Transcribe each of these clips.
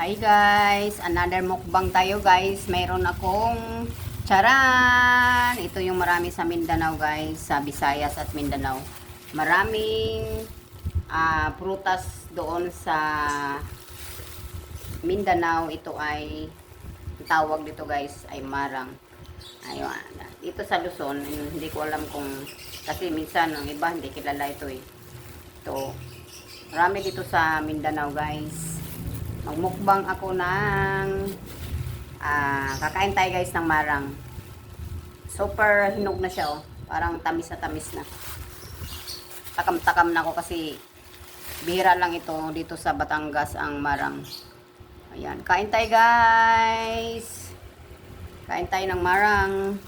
Hi guys, another mukbang tayo guys. Mayroon akong charan. Ito yung marami sa Mindanao guys, sa Visayas at Mindanao. Maraming ah, prutas doon sa Mindanao. Ito ay tawag dito guys ay marang. Ayun. Dito sa Luzon, hindi ko alam kung kasi minsan ang iba hindi kilala ito eh. Ito. Marami dito sa Mindanao guys magmukbang ako ng ah, kakain tayo guys ng marang. Super hinog na siya oh. Parang tamis na tamis na. Takam takam na ako kasi bihira lang ito dito sa Batangas ang marang. Ayan kain tayo guys! Kain tayo ng marang.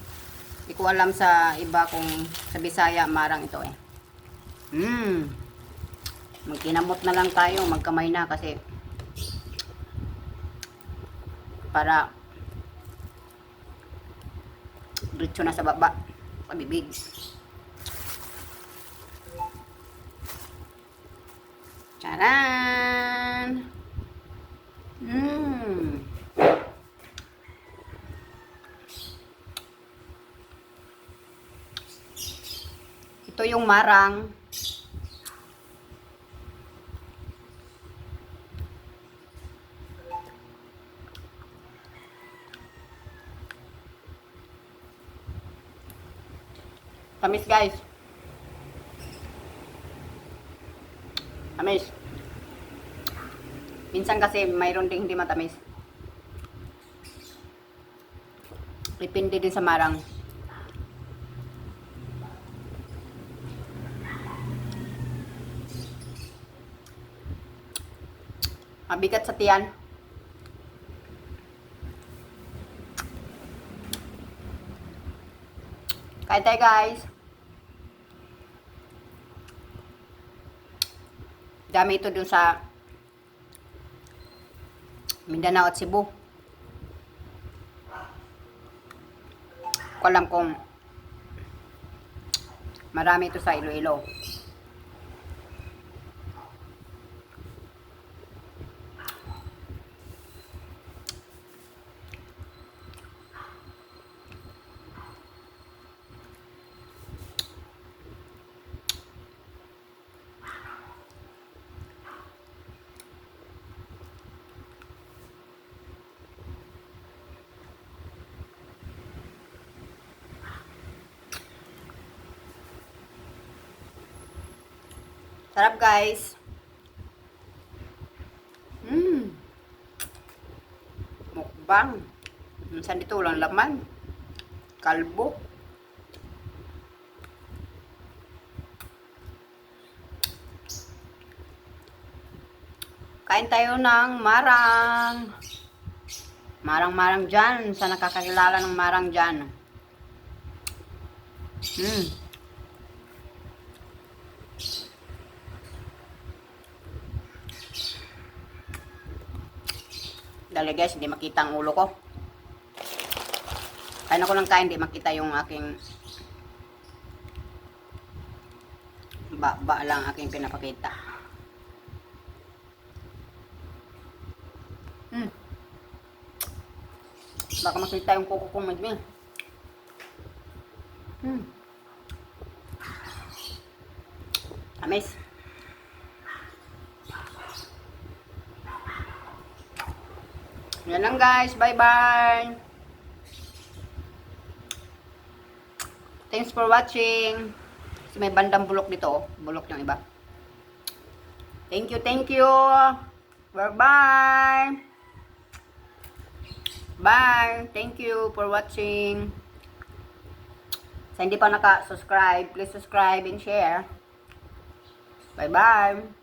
Hindi ko alam sa iba kung sa Bisaya marang ito eh. Mmm magkinamot na lang tayo magkamay na kasi para diretso na sa baba sa bibig Charan! Mmm! Ito yung marang. Tamis guys. Tamis. Minsan kasi mayroon ding hindi matamis. Depende din sa marang. Mabigat sa tiyan. Kain tayo guys. Dami ito dun sa Mindanao at Cebu. Ko alam kung marami ito sa Iloilo. Sarap guys. Mmm. Mukbang. Minsan dito walang laman. Kalbo. Kain tayo ng marang. Marang-marang dyan. Sa nakakakilala ng marang dyan. Mmm. Dali guys, hindi makita ang ulo ko. Kain ako ng kain, hindi makita yung aking ba-ba lang aking pinapakita. Hmm. Baka makita yung kuko kong madmi. Hmm. Yan lang guys. Bye-bye. Thanks for watching. Kasi may bandang bulok dito. oh. Bulok yung iba. Thank you, thank you. Bye-bye. Bye. Thank you for watching. Sa hindi pa naka-subscribe, please subscribe and share. Bye-bye.